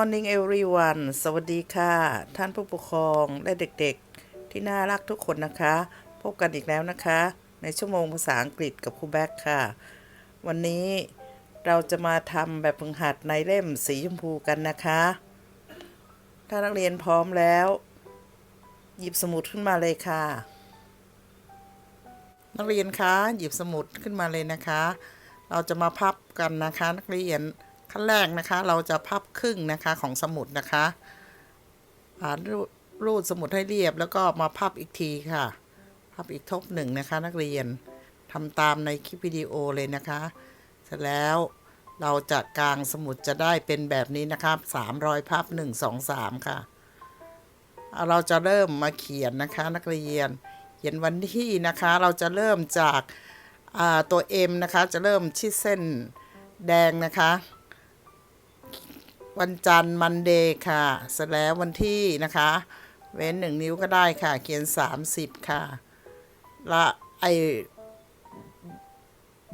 morning everyone สวัสดีค่ะ ท่านผู้ปกครองและเด็กๆ ที่น่ารักทุกคนนะคะ พบกันอีกแล้วนะคะ ในชั่วโมงภาษาอังกฤษกับครูแบ็คค่ะ วันนี้เราจะมาทำแบบฝึกหัดในเล่มสีชมพูกันนะคะ ถ้านักเรียนพร้อมแล้ว หยิบสมุดขึ้นมาเลยค่ะ นักเรียนคะหยิบสมุดขึ้นมาเลยนะคะ เราจะมาพับกันนะคะ นักเรียน ขั้นแรกนะคะ เราจะพับครึ่งนะคะของสมุดนะคะอ่ารูดรูดสมุดให้เรียบแล้วก็มาพับอีกทีค่ะ พับอีกทบหนึ่งนะคะ นักเรียนทำตามในคลิปวิดีโอเลยนะคะ เสร็จแล้วเราจะกางสมุดจะได้เป็นแบบนี้นะครับ300พับ1 2 3 ค่ะเอาเราจะเริ่มมาเขียนนะคะ นักเรียน เขียนวันที่นะคะ เราจะเริ่มจากาตัว M นะคะ จะเริ่มที่เส้นแดงนะคะ วันจันทร์มันเดย์ค่ะ เสร็จแล้ววันที่นะคะ เว้นหนึ่งนิ้วก็ได้ค่ะ เขียน 30 ค่ะและไอ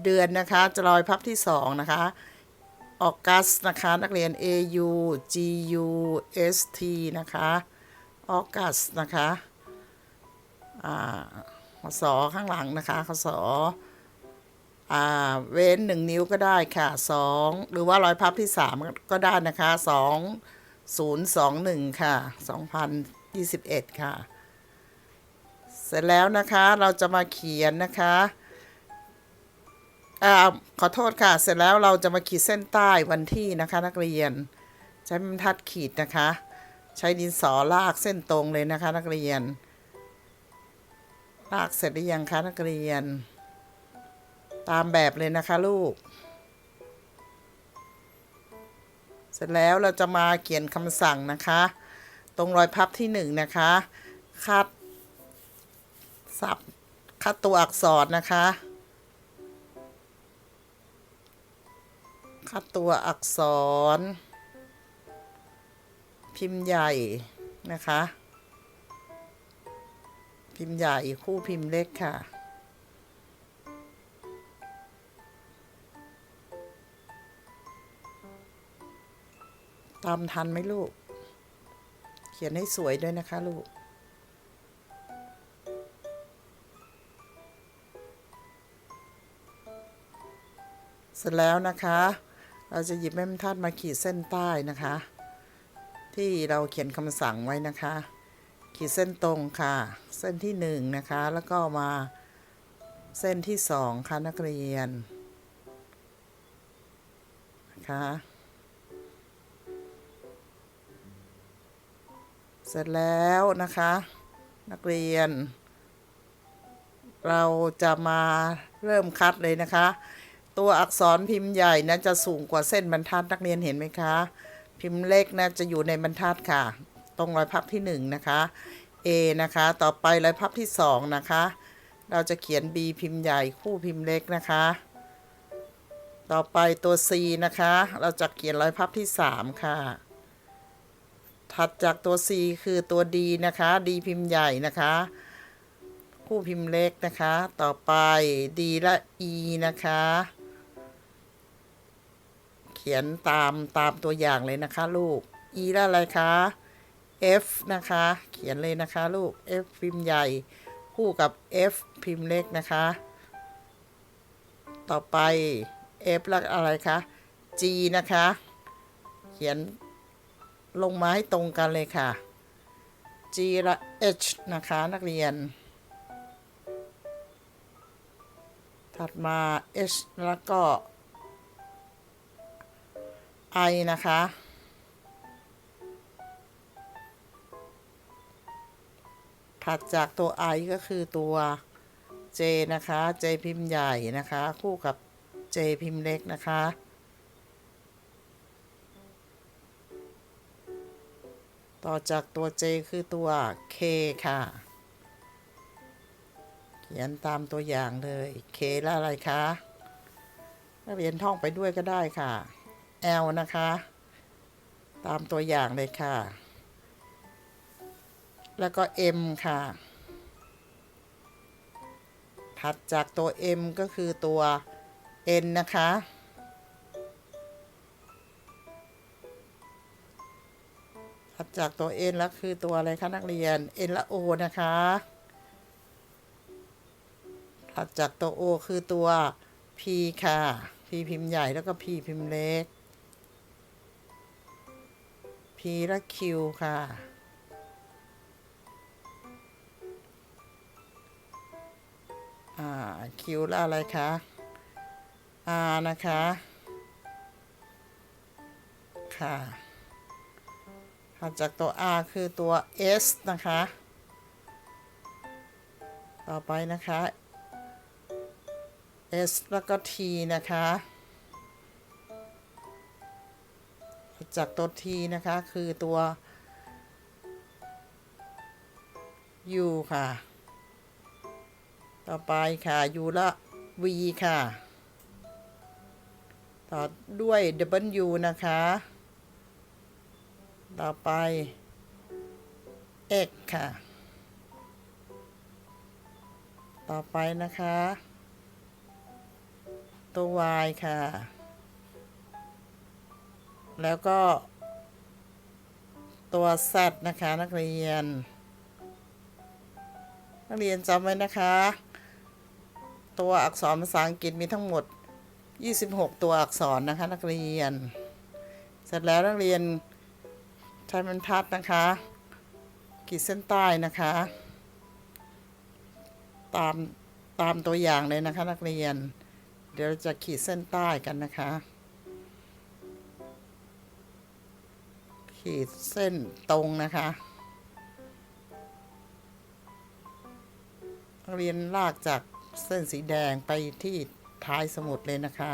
เดือนนะคะ จะรอยพับที่ 2 นะคะออกัสนะคะ นักเรียน A U G U S T นะคะออกัสนะคะอ่าขอสอข้างหลังนะคะขอสอ เว้นหนึ่งนิ้วก็ได้ค่ะสองหรือว่ารอยพับที่สามก็ได้นะคะสองศูนย์สองหนึ่งค่ะสองพันยี่สิบเอ็ดค่ะ เสร็จแล้วนะคะเราจะมาเขียนนะคะอ่าขอโทษค่ะ เสร็จแล้วเราจะมาขีดเส้นใต้วันที่นะคะนักเรียน ใช้บรรทัดขีดนะคะ ใช้ดินสอลากเส้นตรงเลยนะคะนักเรียน ลากเสร็จหรือยังคะนักเรียน ตามแบบเลยนะคะลูก เสร็จแล้วเราจะมาเขียนคำสั่งนะคะ ตรงรอยพับที่หนึ่งนะคะคัดสับคัดตัวอักษรนะคะคัดตัวอักษร พิมพ์ใหญ่นะคะ พิมพ์ใหญ่คู่พิมพ์เล็กค่ะ ตามทันไหมลูก เขียนให้สวยด้วยนะคะลูก เสร็จแล้วนะคะ เราจะหยิบแม่บรรทัดมาขีดเส้นใต้นะคะ ที่เราเขียนคำสั่งไว้นะคะ ขีดเส้นตรงค่ะ เส้นที่หนึ่งนะคะ แล้วก็มาเส้นที่สองค่ะนักเรียนนะคะ เสร็จแล้วนะคะ นักเรียน เราจะมาเริ่มคัดเลยนะคะ ตัวอักษรพิมพ์ใหญ่นะจะสูงกว่าเส้นบรรทัดนักเรียนเห็นไหมคะ พิมพ์เล็กนะจะอยู่ในบรรทัดค่ะ ตรงรอยพับที่1นงนะคะ A นะคะ ต่อไปรอยพับที่ 2 นะคะ เราจะเขียน B พิมพ์ใหญ่คู่พิมพ์เล็กนะคะ ต่อไปตัว C นะคะ เราจะเขียนรอยพับที่ 3 ค่ะ ถัดจากตัว C คือตัว D นะคะ D พิมพ์ใหญ่นะคะ คู่พิมพ์เล็กนะคะ ต่อไป D และ E นะคะ เขียนตามตามตัวอย่างเลยนะคะลูก E และอะไรคะ F นะคะ เขียนเลยนะคะลูก F พิมพ์ใหญ่ คู่กับ F พิมพ์เล็กนะคะ ต่อไป F แล้วอะไรคะ G นะคะ เขียน ลงมาให้ตรงกันเลยค่ะ G และ H นะคะนักเรียน ถัดมา H แล้วก็ I นะคะ ถัดจากตัว I ก็คือตัว J นะคะ J พิมพ์ใหญ่นะคะ คู่กับ J พิมพ์เล็กนะคะ ต่อจากตัว J คือตัว K ค่ะ เขียนตามตัวอย่างเลย K แล้วอะไรคะนักเรียนท่องไปด้วยก็ได้ค่ะ L นะคะ ตามตัวอย่างเลยค่ะ แล้วก็ M ค่ะ ถัดจากตัว M ก็คือตัว N นะคะ ถัดจากตัว N แล้วคือตัวอะไรคะนักเรียน N และ O นะคะ ถัดจากตัว O คือตัว P ค่ะ P พิมพ์ใหญ่แล้วก็ P พิมพ์เล็ก P และ Q ค่ะอ่า Q แล้วอะไรคะ R นะคะ ค่ะ ถัดจากตัว R คือตัว S นะคะ ต่อไปนะคะ S แล้วก็ T นะคะจากตัว T นะคะ คือตัว U ค่ะ ต่อไปค่ะ U และ V ค่ะ ต่อด้วย W นะคะ ต่อไป X ค่ะ ต่อไปนะคะ ตัว Y ค่ะ แล้วก็ ตัว Z นะคะนักเรียน นักเรียนจำไว้นะคะ ตัวอักษรภาษาอังกฤษมีทั้งหมด 26 ตัวอักษรนะคะนักเรียน เสร็จแล้วนักเรียน ช้บรรทัดนะคะ ขีดเส้นใต้นะคะ ตามตามตัวอย่างเลยนะคะนักเรียน เดี๋ยวจะขีดเส้นใต้กันนะคะ ขีดเส้นตรงนะคะนักเรียนลากจากเส้นสีแดงไปที่ท้ายสมุดเลยนะคะ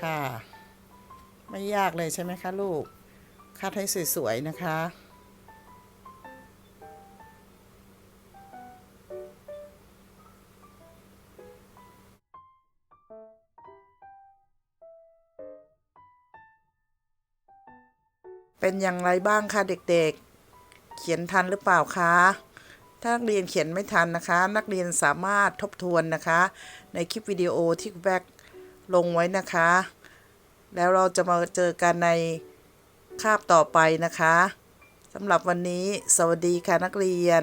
ค่ะ ไม่ยากเลยใช่ไหมคะลูกคัดให้สวยๆนะคะ เป็นอย่างไรบ้างคะเด็กๆ เขียนทันหรือเปล่าคะถ้านักเรียนเขียนไม่ทันนะคะ นักเรียนสามารถทบทวนนะคะ ในคลิปวิดีโอที่แบกลงไว้นะคะ แล้วเราจะมาเจอกันในคาบต่อไปนะคะสำหรับวันนี้ สวัสดีค่ะนักเรียน